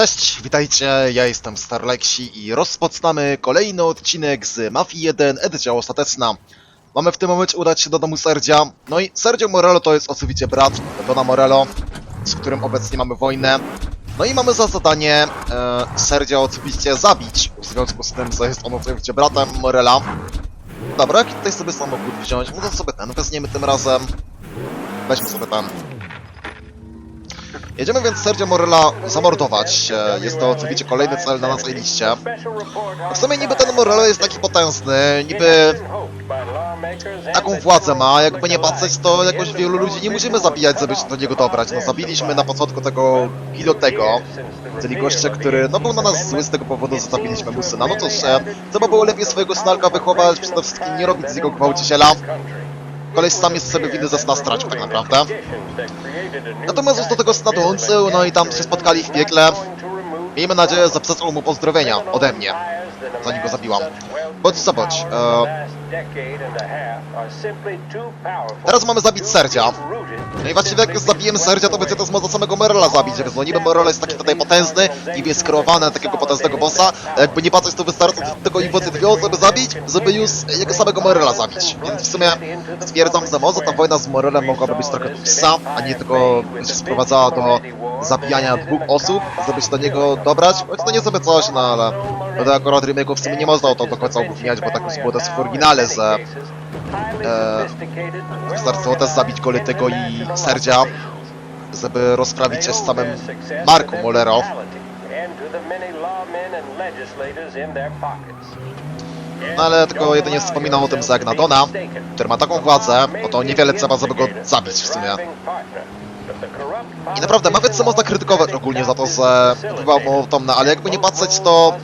Cześć, witajcie, ja jestem Starlexi i rozpoczynamy kolejny odcinek z Mafii 1 edycja ostateczna. Mamy w tym momencie udać się do domu Serdzia. No i Sergio Morello to jest oczywiście brat Dona Morello, z którym obecnie mamy wojnę. No i mamy za zadanie e, Serdzia oczywiście zabić, w związku z tym, że jest on oczywiście bratem Morella. Dobra, jaki tutaj sobie samochód wziąć? No sobie ten weźmiemy tym razem. Weźmy sobie ten. Jedziemy więc Sergio Morella zamordować. E, Jest to oczywiście kolejny cel na naszej liście. W sumie niby ten Morello jest taki potężny, niby taką władzę ma, jakby nie patrzeć, to jakoś wielu ludzi nie musimy zabijać, żeby się do niego dobrać. No zabiliśmy na początku tego Gilotego, czyli gościa, który no był na nas zły z tego powodu, że zabiliśmy mu syna. No cóż, e, trzeba było lepiej swojego synalka wychować, przede wszystkim nie robić z niego gwałciciela. Koleś sam jest sobie winny ze sna stracił tak naprawdę. Natomiast do tego dołączył, no i tam się spotkali w piekle. Miejmy nadzieję, że przesłał mu pozdrowienia ode mnie, zanim go zabiłam. Bądź co bądź. E, teraz mamy zabić Serdzia. No i właściwie jak już zabijemy Serdzia, to będzie to można samego Morella zabić, więc no niby jest taki tutaj potężny, niby jest na takiego potężnego bossa, a jakby nie patrzeć, to wystarczy tylko inwocję dwie żeby zabić, żeby już jego samego Morella zabić. Więc w sumie stwierdzam, że może ta wojna z Morellem mogłaby być trochę dłuższa, a nie tylko się sprowadzała do zabijania dwóch osób, żeby się do niego dobrać, choć to nie sobie coś, no ale to akurat remake'u w sumie nie można o to do końca obróbniać, bo tak już było też w oryginale, że e, wystarczyło też zabić Koletego i Serdzia, żeby rozprawić się z samym Marco Molero. No ale tylko jedynie wspominał o tym za Agnadona, który ma taką władzę, no to niewiele trzeba, żeby go zabić w sumie. I naprawdę, co można krytykować ogólnie za to, że była monotomna, ale jakby nie patrzeć, to...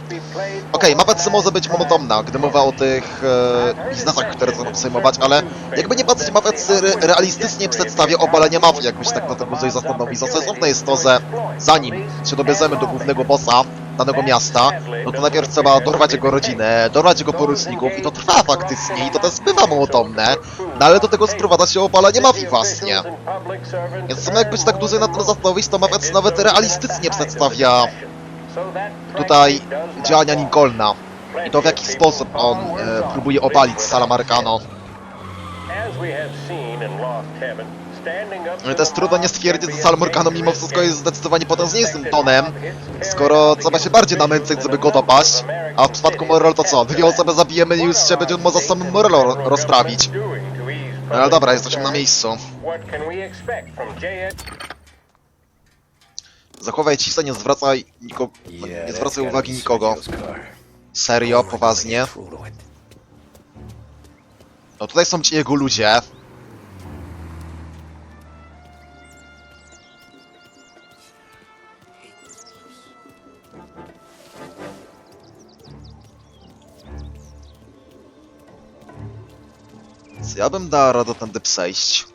Okej, okay, mapet może być monotomna, gdy mowa o tych e, biznesach, które chcą przejmować, ale jakby nie patrzeć, mapet re realistycznie przedstawia obalenie mafii, jakbyś tak na tym dłużej zastanowił. Za sensowne jest to, że zanim się dobierzemy do głównego bossa danego miasta, no to najpierw trzeba dorwać jego rodzinę, dorwać jego poruczników i to trwa faktycznie i to też bywa monotomne, no ale do tego sprowadza się obalenie mafii właśnie. Więc w sumie jakbyś tak dłużej na tym zastanowić, to mapet nawet realistycznie przedstawia tutaj działania Lincolna i to w jaki sposób on e, próbuje obalić Salamarcano. No i też trudno nie stwierdzić, że Salamarcano mimo wszystko jest zdecydowanie potężniejszym tonem, skoro trzeba się bardziej namęczyć, żeby go dopaść, a w przypadku Morello to co? Dwie osoby zabijemy i już się będzie może samym Morello ro- rozprawić. No ale dobra, jesteśmy na miejscu. Zachowaj ciszę, nie zwracaj niko... nie zwracaj uwagi nikogo. Serio, poważnie. No tutaj są ci jego ludzie. Co ja bym dał radę tędy przejść?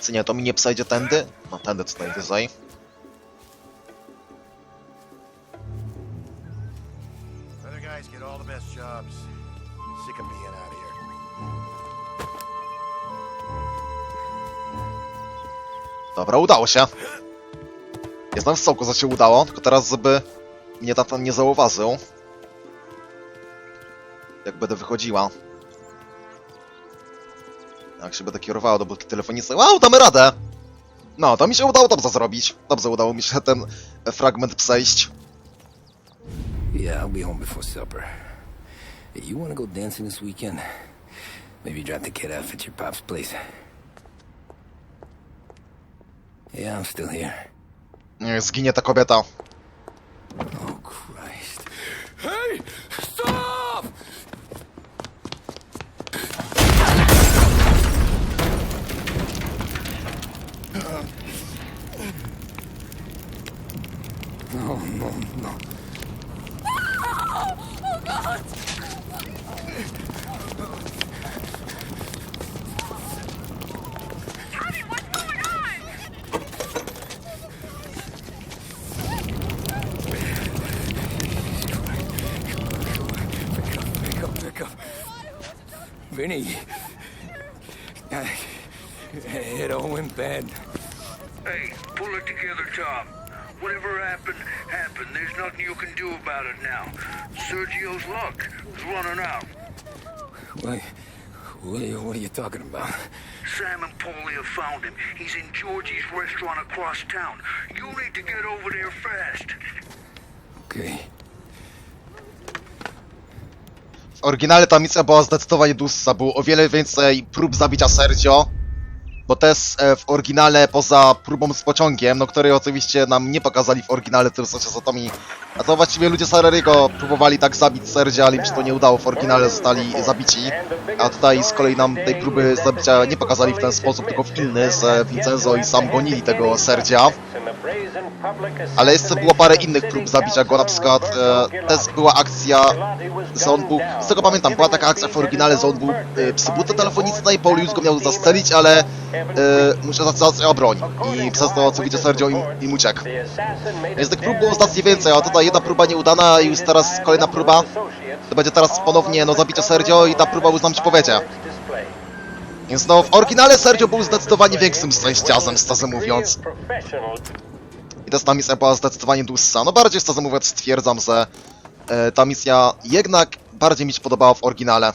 Czy nie, to mi nie przejdzie tędy? No tędy co najwyżej. Dobra, udało się. Jestem w soku, się udało, tylko teraz, żeby mnie tata nie zauważył. Jak będę wychodziła. Jak się będę kierowała do budki telefonicznej. Wow, damy radę! No, to mi się udało dobrze zrobić. Dobrze udało mi się ten e, fragment przejść. Yeah, I'll be home before supper. Hey, you wanna go dancing this weekend? Maybe drop the kid off at your pop's place. Yeah, I'm still here. Nie, Zginie ta kobieta. Oh, Christ. Hey! It all went bad. Hey, pull it together, Tom. Whatever happened, happened. There's nothing you can do about it now. Sergio's luck is running out. What, what, are you, what are you talking about? Sam and Paulie have found him. He's in Georgie's restaurant across town. You need to get over there fast. Okay. W oryginale ta misja była zdecydowanie dłuższa, było o wiele więcej prób zabicia Sergio, bo też e, w oryginale poza próbą z pociągiem, no której oczywiście nam nie pokazali w oryginale, tym sensie za mi... A to właściwie ludzie Sareriego próbowali tak zabić Sergia, ale im się to nie udało, w oryginale zostali zabici, a tutaj z kolei nam tej próby zabicia nie pokazali w ten sposób, tylko w inny, że Vincenzo i sam gonili tego Sergia. Ale jeszcze było parę innych prób zabicia go, na przykład e, też była akcja, że z tego pamiętam, była taka akcja w oryginale, że on był e, przy telefonicznej, Paul już go miał zastrzelić, ale e, muszę o broń i przez to oczywiście Sergio im, im uciekł. Więc tych prób było znacznie więcej, a tutaj jedna próba nieudana i już teraz kolejna próba. To będzie teraz ponownie no zabicie Sergio i ta próba uznam ci powiedzie. Więc no w oryginale Sergio był zdecydowanie większym szczęściarzem, szczerze mówiąc. I ta misja była zdecydowanie dłuższa. No bardziej szczerze mówiąc stwierdzam, że e, ta misja jednak bardziej mi się podobała w oryginale.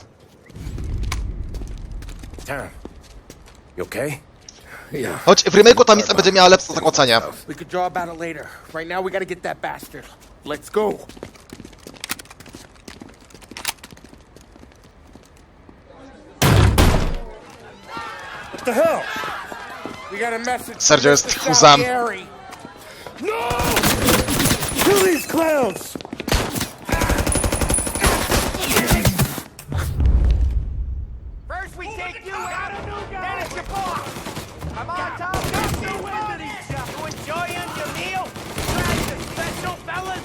Darren, you okay? Yeah. Choć w remake'u ta misja będzie miała lepsze zakończenie. We could draw about it later. Right now, we gotta get that bastard. Let's go. What the hell? We got a message. Sergio jest. Salieri. No! Kill these clowns! We take you out, then it's your boss. Come on, Tom, don't you win You enjoying your meal? Try the special, fellas?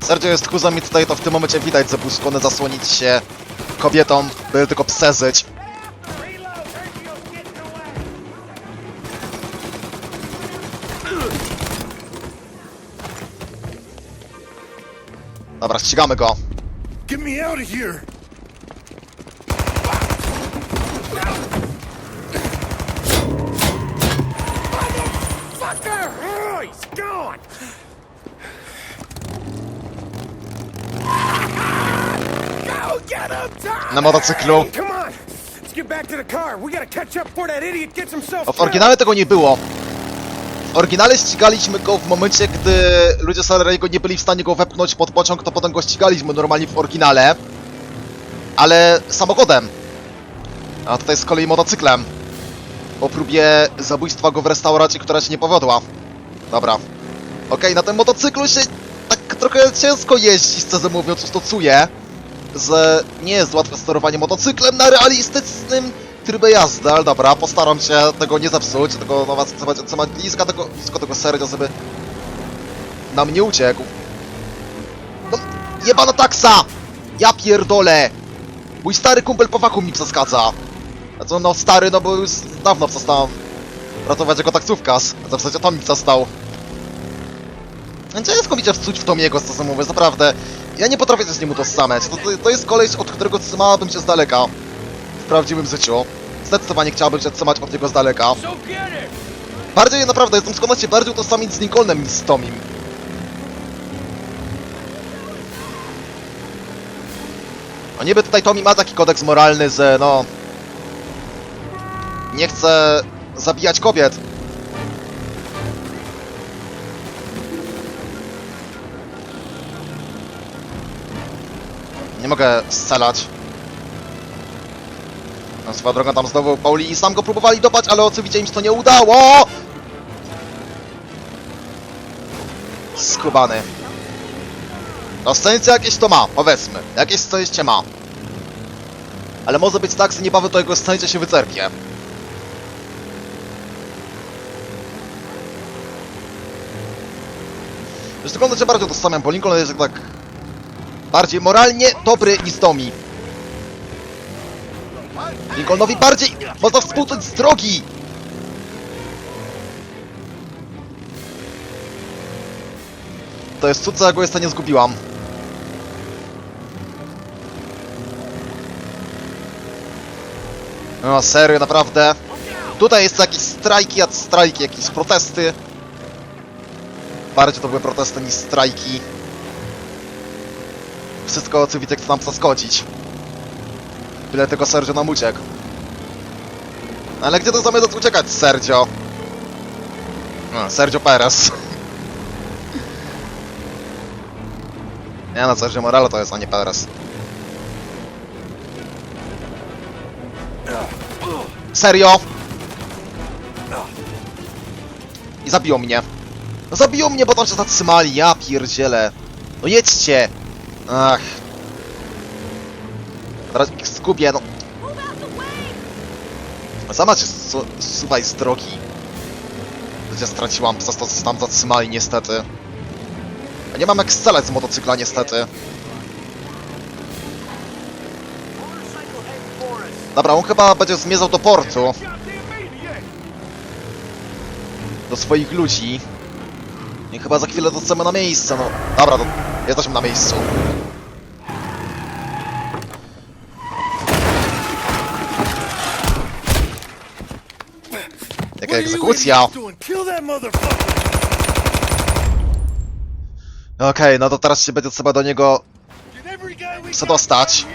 Sergio jest tchórzem i tutaj to w tym momencie widać, że był skłonny zasłonić się kobietom, by tylko away. Dobra, ścigamy go. Get me out of here! Motherfucker! Oh, he's gone! Go get him, Tom! Na motocyklu. Come on! Let's get back to the car. We gotta catch up before that idiot gets himself O, w oryginale tego nie było. W oryginale ścigaliśmy go w momencie, gdy ludzie Salariego nie byli w stanie go wepchnąć pod pociąg, to potem go ścigaliśmy normalnie w oryginale. Ale samochodem. A tutaj z kolei motocyklem. Po próbie zabójstwa go w restauracji, która się nie powiodła. Dobra. Okej, na tym motocyklu się tak trochę ciężko jeździ, szczerze mówiąc, stosuję. Że nie jest łatwe sterowanie motocyklem na realistycznym trybie jazdy, ale dobra, postaram się tego nie zepsuć, tego no, was trzeba trzymać blisko tego, blisko tego serca, żeby nam nie uciekł. No, jebana taksa! Ja pierdolę! Mój stary kumpel po fachu mi przeszkadza. A co, no stary, no bo już dawno przestałem ratować jako taksówkarz. A to w zasadzie to mi przestał. Ciężko mi cię wczuć w Tomiego, co mówię, naprawdę. Ja nie potrafię się z nim utożsamiać. To, to, to jest koleś, od którego trzymałabym się z daleka. W prawdziwym życiu. Zdecydowanie chciałbym się trzymać od niego z daleka. Bardziej naprawdę, jestem skłonny się bardziej utożsamić z Lincolnem niż z Tomim. No niby tutaj Tommy ma taki kodeks moralny, że no... Nie chce zabijać kobiet. Mogę strzelać. No, swoją drogą tam znowu Pauli i sam go próbowali dopać, ale oczywiście im się to nie udało! Skubany. No szczęście jakieś to ma, powiedzmy. Jakieś szczęście ma. Ale może być tak, że niebawem to jego szczęście się wycerpie. Zresztą wygląda się bardziej utożsamiam, bo Lincoln jest tak... Bardziej moralnie dobry niż Tommy. Lincolnowi bardziej można współczuć z drogi! To jest cud, co ja go jeszcze nie zgubiłam. No serio, naprawdę. Tutaj jest jakieś strajki, a strajki, jakieś protesty. Bardziej to były protesty niż strajki. Wszystko co Witek chce nam zaskoczyć. Byle tego Sergio nam uciekł. Ale gdzie to zamierzasz uciekać, Sergio? A, Sergio Perez. Nie no, Sergio Morello to jest, a nie Perez. Serio? I zabiją mnie. No zabiją mnie, bo tam się zatrzymali, ja pierdzielę. No jedźcie! Ach. Teraz ich zgubię, no. Sama su- suwaj z drogi. Gdzie straciłam, tam zatrzymali niestety. A nie mam jak z motocykla niestety. Dobra, on chyba będzie zmierzał do portu. Do swoich ludzi. I chyba za chwilę dotrzemy na miejsce, no. Dobra, to jesteśmy na miejscu. Egzekucja. Okej, no to teraz się będzie trzeba do niego got dostać.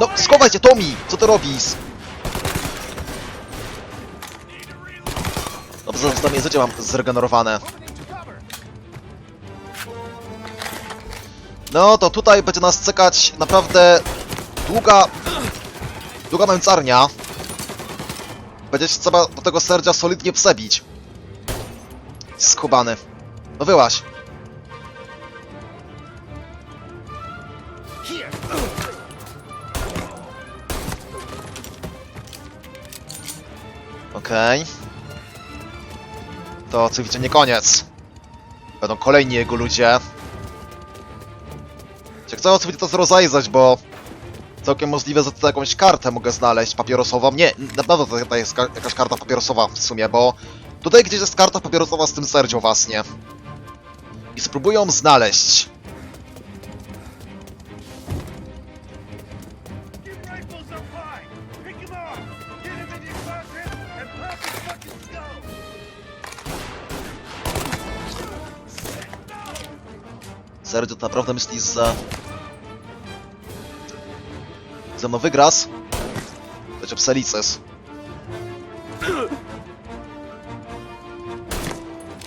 No, schowaj cię, Tommy! Co ty robisz? Dobrze, mnie życie mam zregenerowane. No, to tutaj będzie nas czekać naprawdę długa... Długa męczarnia. Będzie się trzeba do tego serdzia solidnie przebić. Skubany. No wyłaś. Okej. To oczywiście nie koniec. Będą kolejni jego ludzie. Chcę oczywiście to rozejrzeć, bo całkiem możliwe, że tutaj jakąś kartę mogę znaleźć papierosową. Nie, na pewno tutaj jest ka- jakaś karta papierosowa w sumie, bo tutaj gdzieś jest karta papierosowa z tym serdzią właśnie. I spróbuję ją znaleźć. Your rifles are fine! Ze mną wygrasz? To cię pselices.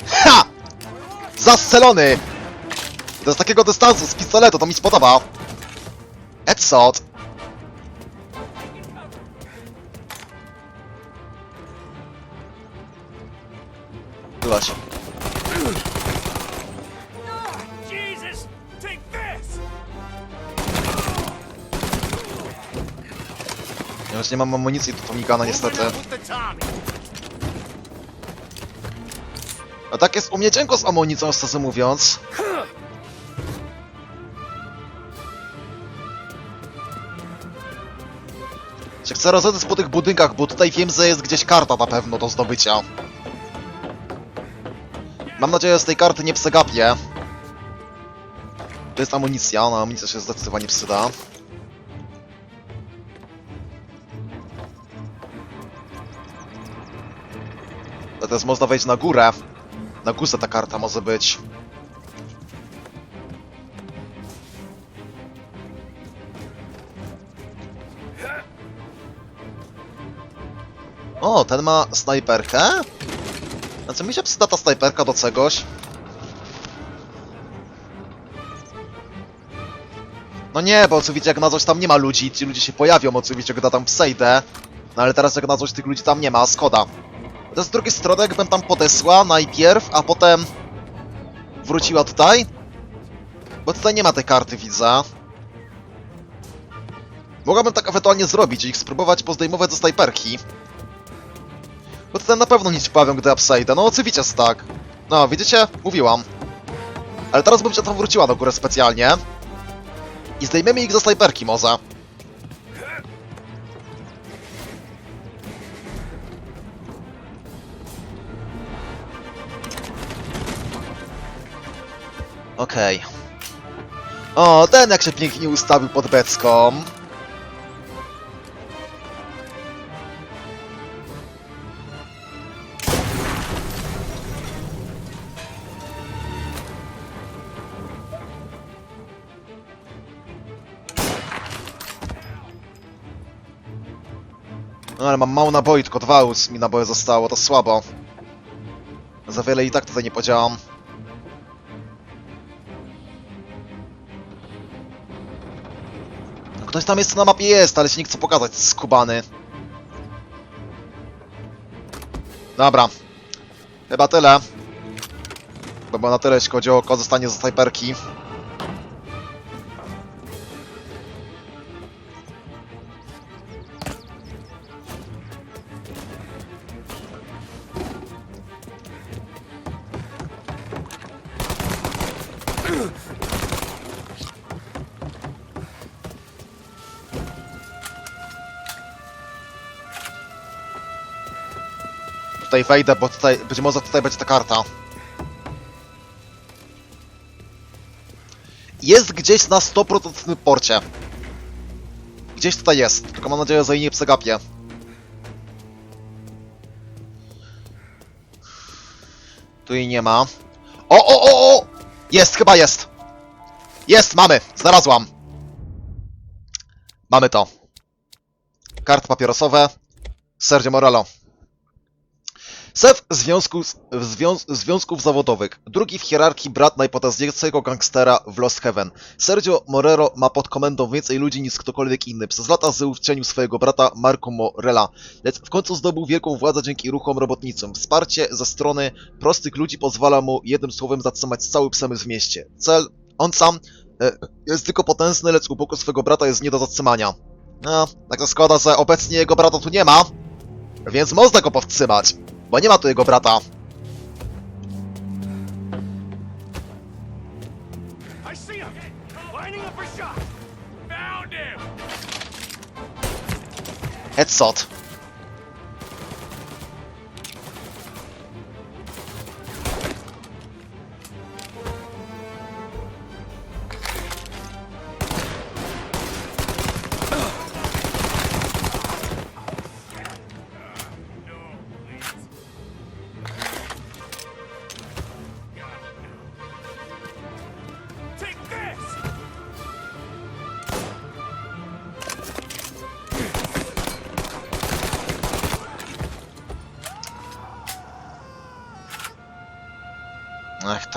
Ha! Zastrzelony! To z takiego dystansu, z pistoletu, to mi się podoba. Headshot. Już nie mam amunicji do Tomigana niestety. The Tommy! A tak jest u mnie cienko z amunicją, szczerze mówiąc. Się chcę rozejrzeć po tych budynkach, bo tutaj wiem, że jest gdzieś karta na pewno do zdobycia. Mam nadzieję, że z tej karty nie przegapię. To jest amunicja, no amunicja się zdecydowanie przyda. Teraz można wejść na górę. Na górze ta karta może być. O, ten ma snajperkę? Znaczy mi się przyda ta snajperka do czegoś. No nie, bo oczywiście jak na coś tam nie ma ludzi, ci ludzie się pojawią oczywiście, gdy tam przejdę. No ale teraz jak na coś tych ludzi tam nie ma, szkoda. To z drugiej strony, jakbym tam podesła najpierw, a potem wróciła tutaj. Bo tutaj nie ma tej karty, widzę. Mogłabym tak ewentualnie zrobić i spróbować pozdejmować ze snajperki. Bo tutaj na pewno nic bawią, gdy upside. No oczywiście tak. No, widzicie? Mówiłam. Ale teraz bym się tam wróciła do góry specjalnie. I zdejmiemy ich ze snajperki może. Okej. Okay. O, ten jak się pięknie ustawił pod becką. No ale mam mało naboi, tylko dwa mi naboje zostało, to słabo. Za wiele i tak tutaj nie podziałam. Ktoś tam jeszcze na mapie jest, ale się nie chce pokazać, skubany. Dobra. Chyba tyle. Było na tyle, jeśli chodzi o korzystanie ze snajperki. Tutaj wejdę, bo tutaj, być może tutaj będzie ta karta. Jest gdzieś na 100% w tym porcie. Gdzieś tutaj jest, tylko mam nadzieję, że jej nie przegapię. Tu jej nie ma. O, o, o, o! Jest, chyba jest! Jest, mamy! Znalazłam! Mamy to. Kart papierosowe. Sergio Morello. Szef związku, zwią, związków zawodowych. Drugi w hierarchii brat najpotężniejszego gangstera w Lost Heaven. Sergio Morero ma pod komendą więcej ludzi niż ktokolwiek inny. Przez lata żył w cieniu swojego brata Marco Morella, lecz w końcu zdobył wielką władzę dzięki ruchom robotniczym. Wsparcie ze strony prostych ludzi pozwala mu jednym słowem zatrzymać cały przemysł w mieście. Cel, on sam e, jest tylko potężny, lecz u boku swego brata jest nie do zatrzymania. No, tak to składa, że obecnie jego brata tu nie ma, więc można go powstrzymać. Bo nie ma tu jego brata. I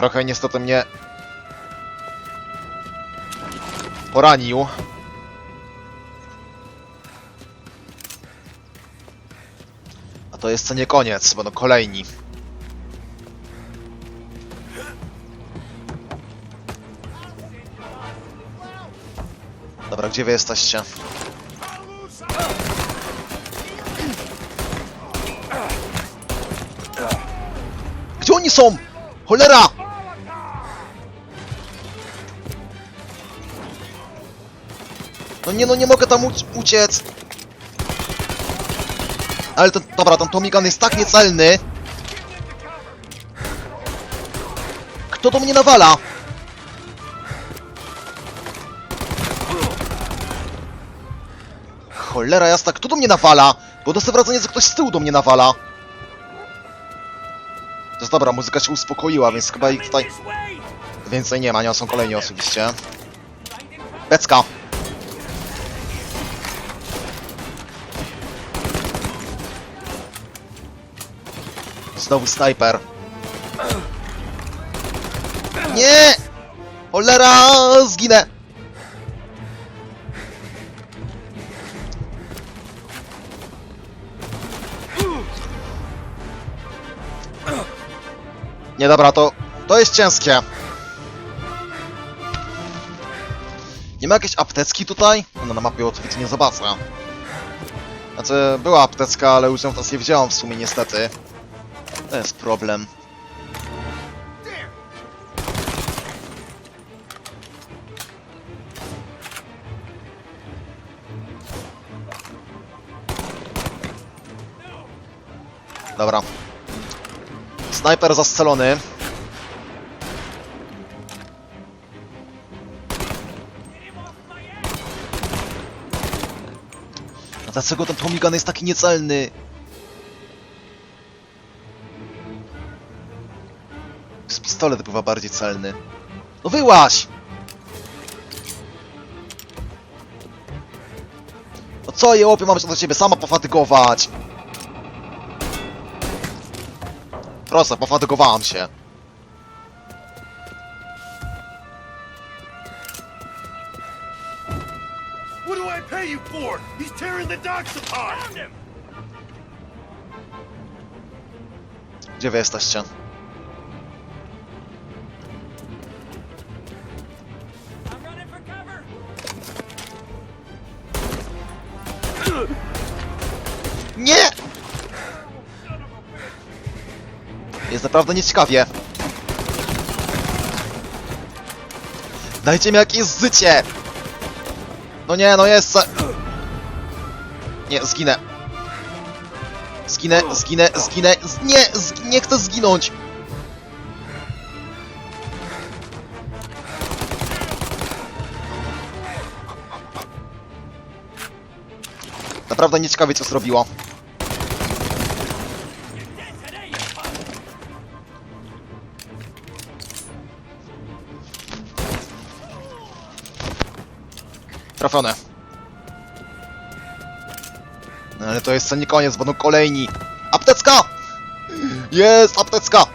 trochę niestety mnie... Poranił. A to jeszcze nie koniec, będą kolejni. Dobra, gdzie wy jesteście? Gdzie oni są? Cholera! No nie, no nie mogę tam uc uciec. Ale to, dobra, ten Tommy Gun jest tak niecelny. Kto do mnie nawala? Cholera jasna, kto do mnie nawala? Bo dostaję wrażenie, że ktoś z tyłu do mnie nawala. To jest dobra, muzyka się uspokoiła, więc chyba ich tutaj więcej nie ma, nie są kolejni oczywiście. Becka! Znowu snajper. Nie! Cholera! Zginę! Nie dobra, to... To jest ciężkie. Nie ma jakiejś apteczki tutaj? No na mapie oczywiście nie zobaczę. Znaczy, była apteczka, ale już ją teraz nie wziąłem w sumie niestety. Jest problem. Dobra. Snajper zastrzelony. A dlaczego ten Tommy Gun jest taki niecelny? Z pistolet bywa bardziej celny. No wyłaś! No co je łopie, mam się do ciebie sama pofatygować. Proszę, pofatygowałam się. What do I pay you for? He's tearing the docks apart! Gdzie wy jesteście? Naprawdę nieciekawie. Dajcie mi jakieś życie! No nie, no jest... Nie, zginę. Zginę, zginę, zginę, z... nie, z... nie chcę zginąć! Naprawdę nieciekawie co zrobiło. Trafione. No ale to jeszcze nie koniec, będą kolejni. Aptecka! Jest aptecka!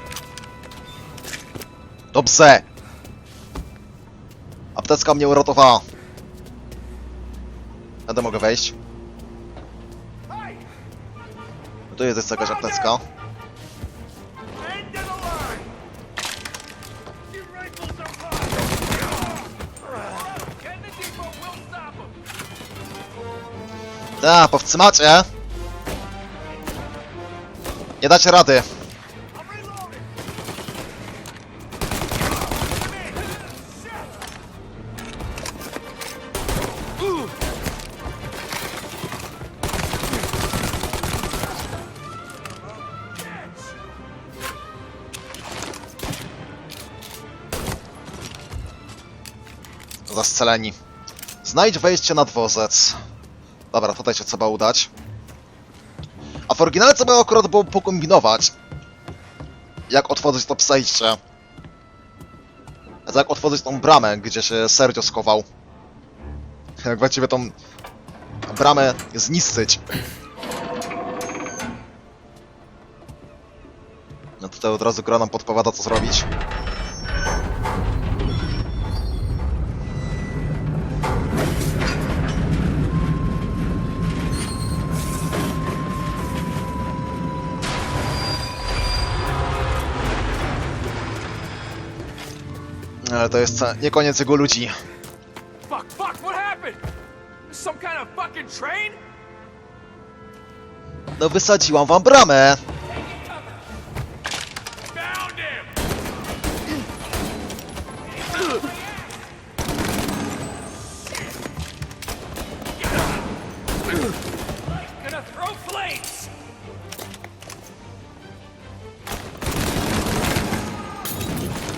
Dobrze! Aptecka mnie uratowała. Będę mogę wejść. No tu jest jeszcze jakaś aptecka. Da, powstrzymacie! Nie dacie rady. Zastrzeleni. Znajdź wejście na dworzec. Dobra, tutaj się trzeba udać. A w oryginale trzeba akurat było pokombinować. Jak otworzyć to przejście. Jak otworzyć tą bramę, gdzie się Sergio schował. Jak właściwie tą bramę zniszczyć. No tutaj od razu gra nam podpowiada co zrobić. Ale to jest nie koniec jego ludzi. Fuck, fuck, what happened? Some kind of fucking train? No wysadziłam wam bramę!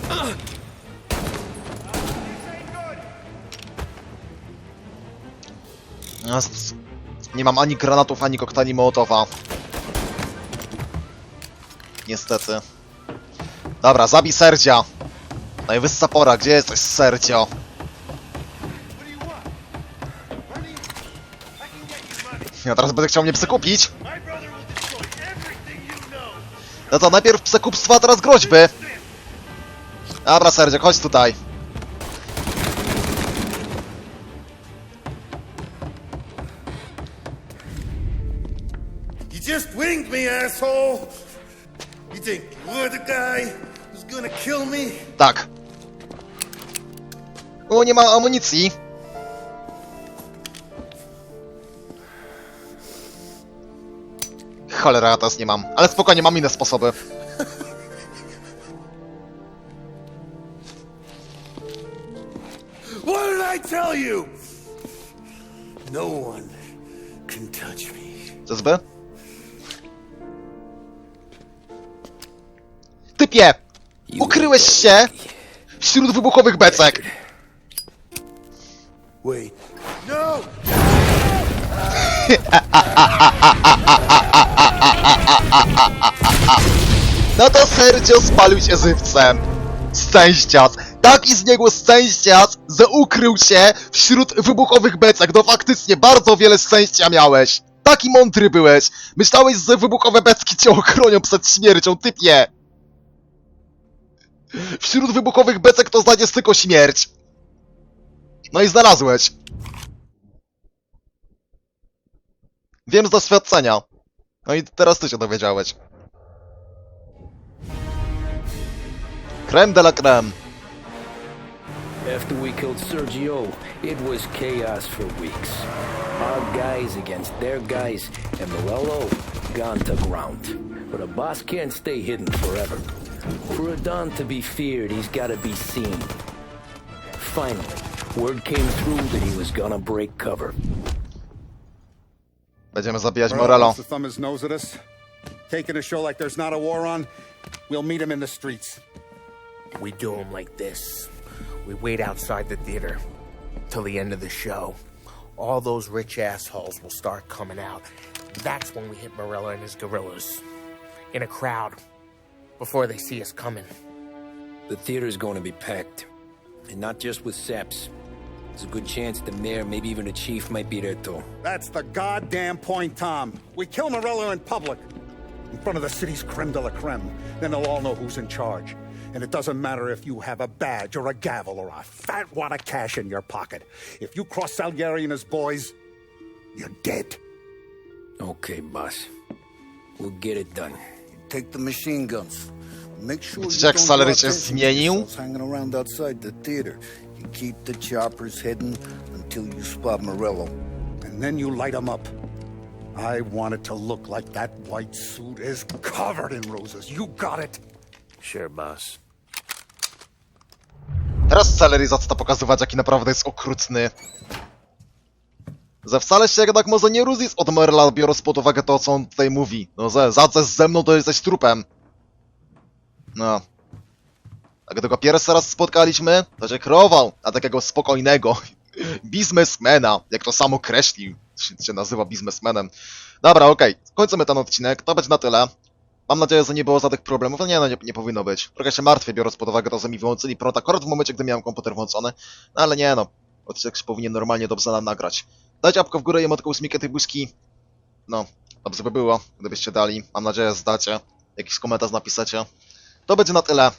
Found Nie mam ani granatów, ani koktani Mołotowa. Niestety. Dobra, zabij Serdzia! Najwyższa pora, gdzie jesteś, money. Ja teraz będę chciał mnie przekupić. No to najpierw przekupstwo, a teraz groźby. Dobra, Serdzio, chodź tutaj. Asshole! You think you're the guy who's gonna kill me? Tak. O, nie ma amunicji. Cholera, teraz nie mam. Ale spokojnie, mam inne sposoby. Ukryłeś się wśród wybuchowych beczek! Wait. No! No to Sergio spalił się żywcem. Szczęścias. Taki z niego szczęściarz, że ukrył się wśród wybuchowych beczek. No faktycznie, bardzo wiele szczęścia miałeś. Taki mądry byłeś. Myślałeś, że wybuchowe beczki cię ochronią przed śmiercią, typie. Wśród wybuchowych beczek to znajdziesz tylko śmierć. No i znalazłeś. Wiem z doświadczenia. No i teraz ty się dowiedziałeś. Creme de la creme. After we killed Sergio, it was chaos for weeks. Our guys against their guys, and Morello gone to ground. But a boss can't stay hidden forever. For a Don to be feared, he's gotta be seen. Finally, word came through that he was gonna break cover. Będziemy zabijać Morello Morello. wants to thumb his nose at us. Taking a show like there's not a war on. We'll meet him in the streets. We do him like this. We wait outside the theater till the end of the show. All those rich assholes will start coming out. That's when we hit Morella and his gorillas. In a crowd. Before they see us coming. The theater's going to be packed. And not just with saps. There's a good chance the mayor, maybe even the chief, might be there too. That's the goddamn point, Tom. We kill Morello in public. In front of the city's creme de la creme. Then they'll all know who's in charge. And it doesn't matter if you have a badge or a gavel or a fat wad of cash in your pocket. If you cross Salieri and his boys, you're dead. Okay, boss. We'll get it done. Take the machine guns. Make sure cię attention to zmienił? hanging around outside the theater. You keep the choppers hidden until you spot Morello. And then you light them up. I want it to look like that white suit is covered in roses. You got it? Sure, boss. Teraz Celery zaczyna pokazywać, jaki naprawdę jest okrutny. Że wcale się jednak może nie różnić od Merla, biorąc pod uwagę to, co on tutaj mówi. No, że zadzesz ze mną, to jesteś trupem. No. A gdy go pierwszy raz spotkaliśmy, to się kreował na takiego spokojnego biznesmena, jak to sam określił. Się, nazywa biznesmenem. Dobra, okej. Kończymy ten odcinek. To będzie na tyle. Mam nadzieję, że nie było żadnych problemów. No nie, no nie, nie powinno być. Trochę się martwię, biorąc pod uwagę to, że mi wyłączyli prąd w momencie, gdy miałem komputer włączony. No ale nie no. Odcinek się powinien normalnie dobrze nam nagrać. Dajcie łapkę w górę i emotkę ósmikę tej buźki. No, dobrze by było, gdybyście dali. Mam nadzieję, że zdacie. Jakiś komentarz napiszecie. To będzie na tyle.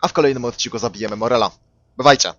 A w kolejnym odcinku zabijemy Morela. Bywajcie!